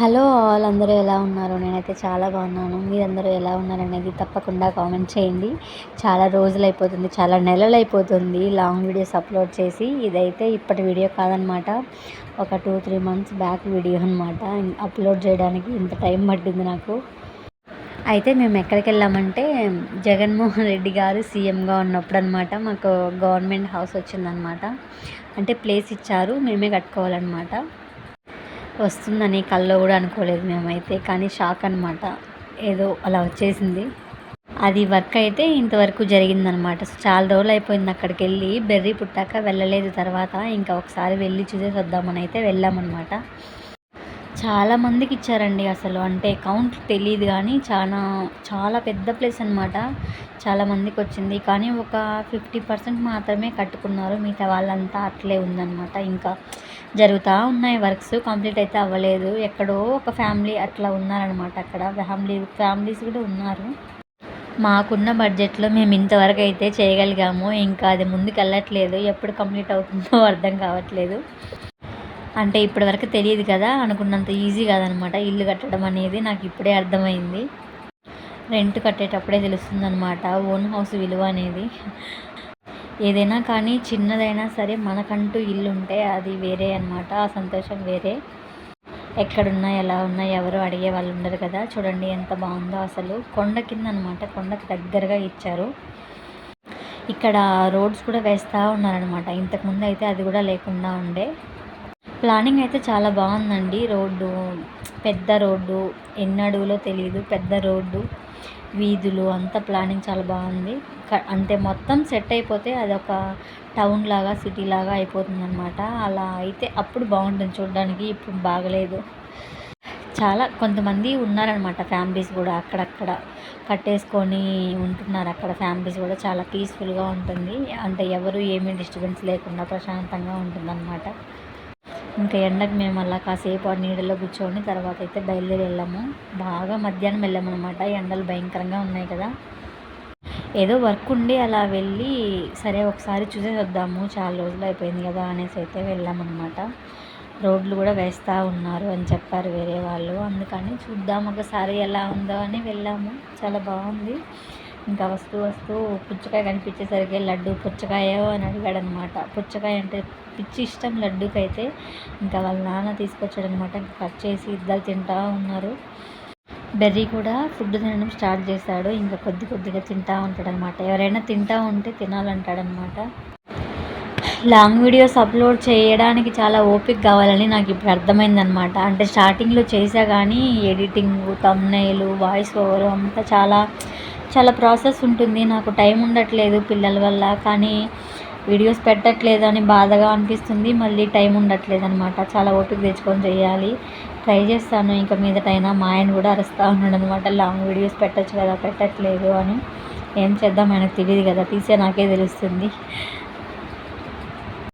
Hello all అందరూ ఎలా ఉన్నారు? నేనైతే చాలా బాగున్నాను. మీరందరూ ఎలా ఉన్నారు అనేది తప్పకుండా కామెంట్ చేయండి. చాలా రోజులు అయిపోతుంది చాలా నెలలు అయిపోతుంది లాంగ్ వీడియోస్ అప్లోడ్ చేసి ఇదైతే ఇప్పటి వీడియో కాదనమాట. ఒక two three months back video అనమాట అప్లోడ్ చేయడానికి ఇంత టైం పట్టింది నాకు. అయితే మేము ఎక్కడికి వెళ్ళామంటే జగన్మోహన్ రెడ్డి గారు సీఎంగా ఉన్నప్పుడు అనమాట మాకు గవర్నమెంట్ హౌస్ వచ్చిందనమాట అంటే ప్లేస్ ఇచ్చారు మేమే కట్టుకోవాలన్నమాట. వస్తుందని కల్లో కూడా అనుకోలేదు మేమైతే కానీ షాక్ అనమాట ఏదో అలా వచ్చేసింది. అది వర్క్ అయితే ఇంతవరకు జరిగిందనమాట సో చాలా రోజులు అయిపోయింది అక్కడికి వెళ్ళి బెర్రీ పుట్టాక వెళ్ళలేదు తర్వాత. ఇంకా ఒకసారి వెళ్ళి చూసేసి వద్దామని అయితే వెళ్ళామన్నమాట. చాలా మందికి ఇచ్చారండి అసలు. అంటే కౌంట్ తెలియదు కానీ చాలా చాలా పెద్ద ప్లేస్ అనమాట చాలా మందికి వచ్చింది. కానీ ఒక ఫిఫ్టీ పర్సెంట్ మాత్రమే కట్టుకున్నారు. మిగతా వాళ్ళంతా అట్లే ఉందన్నమాట. ఇంకా జరుగుతూ ఉన్నాయి. వర్క్స్ కంప్లీట్ అయితే అవ్వలేదు. ఎక్కడో ఒక ఫ్యామిలీ అట్లా ఉన్నారనమాట అక్కడ. ఫ్యామిలీ ఫ్యామిలీస్ కూడా ఉన్నారు. మాకున్న బడ్జెట్లో మేము ఇంతవరకు అయితే చేయగలిగాము. ఇంకా అది ముందుకు వెళ్ళట్లేదు ఎప్పుడు కంప్లీట్ అవుతుందో అర్థం కావట్లేదు. అంటే ఇప్పటి వరకు తెలియదు కదా అనుకున్నంత ఈజీ కాదనమాట ఇల్లు కట్టడం అనేది నాకు ఇప్పుడే అర్థమైంది. రెంట్ కట్టేటప్పుడే తెలుస్తుంది అనమాట ఓన్ హౌస్ విలువ అనేది. ఏదైనా కానీ చిన్నదైనా సరే మనకంటూ ఇల్లు ఉంటే అది వేరే అనమాట ఆ సంతోషం వేరే. ఎక్కడున్నా ఎలా ఉన్నా ఎవరు అడిగే వాళ్ళు ఉండరు కదా. చూడండి ఎంత బాగుందో అసలు. కొండ కింద అనమాట కొండకు దగ్గరగా ఇచ్చారు. ఇక్కడ రోడ్స్ కూడా వేస్తూ ఉన్నారనమాట ఇంతకుముందు అయితే అది కూడా లేకుండా ఉండే. ప్లానింగ్ అయితే చాలా బాగుందండి. రోడ్డు పెద్ద రోడ్డు ఎన్ని అడుగులో తెలియదు పెద్ద రోడ్డు. వీధులు అంతా ప్లానింగ్ చాలా బాగుంది. అంటే మొత్తం సెట్ అయిపోతే అది ఒక టౌన్ లాగా సిటీ లాగా అయిపోతుంది అనమాట అలా అయితే అప్పుడు బాగుంటుంది చూడడానికి ఇప్పుడు బాగలేదు. చాలా కొంతమంది ఉన్నారనమాట ఫ్యామిలీస్ కూడా అక్కడక్కడ కట్టేసుకొని ఉంటున్నారు. అక్కడ ఫ్యామిలీస్ కూడా చాలా పీస్ఫుల్గా ఉంటుంది. అంటే ఎవరు ఏమీ డిస్టర్బెన్స్ లేకుండా ప్రశాంతంగా ఉంటుందన్నమాట. ఇంకా ఎండకు మేము అలా కాసేపు ఆ నీడలో కూర్చొని తర్వాత అయితే బయలుదేరి వెళ్ళాము బాగా మధ్యాహ్నం వెళ్ళామన్నమాట. ఎండలు భయంకరంగా ఉన్నాయి కదా. ఏదో వర్క్ ఉండి అలా వెళ్ళి సరే ఒకసారి చూసేసి వద్దాము చాలా రోజులు అయిపోయింది కదా అనేసి అయితే వెళ్ళామన్నమాట. రోడ్లు కూడా వేస్తూ ఉన్నారు అని చెప్పారు వేరే వాళ్ళు. అందుకని చూద్దాం ఒకసారి ఎలా ఉందో అని వెళ్ళాము. చాలా బాగుంది. ఇంకా వస్తూ వస్తూ పుచ్చకాయ కనిపించేసరికి లడ్డు పుచ్చకాయో అని అడిగాడు అనమాట పుచ్చకాయ అంటే పిచ్చి ఇష్టం లడ్డుకైతే ఇంకా వాళ్ళ నాన్న తీసుకొచ్చాడు అనమాట ఇంకా కట్ చేసి ఇద్దరు తింటూ ఉన్నారు. బెర్రీ కూడా ఫుడ్ తినడం స్టార్ట్ చేశాడు. ఇంకా కొద్ది కొద్దిగా తింటూ ఉంటాడు అనమాట ఎవరైనా తింటూ ఉంటే తినాలంటాడనమాట. లాంగ్ వీడియోస్ అప్లోడ్ చేయడానికి చాలా ఓపిక కావాలని నాకు ఇప్పుడు అర్థమైందనమాట. అంటే స్టార్టింగ్లో చేసా కానీ ఎడిటింగ్ తమ్నైలు వాయిస్ ఓవర్ అంతా చాలా చాలా ప్రాసెస్ ఉంటుంది. నాకు టైం ఉండట్లేదు పిల్లల వల్ల. కానీ వీడియోస్ పెట్టట్లేదు అని బాధగా అనిపిస్తుంది. మళ్ళీ టైం ఉండట్లేదు అనమాట చాలా ఓపిక తెచ్చుకొని చేయాలి. ట్రై చేస్తాను. ఇంకా మీదటైనా మా ఆయన కూడా అరుస్తూ ఉన్నాడు అనమాట లాంగ్ వీడియోస్ పెట్టచ్చు కదా పెట్టట్లేదు అని. ఏం చేద్దాం? ఆయనకు తెలియదు కదా. తీసే నాకే తెలుస్తుంది.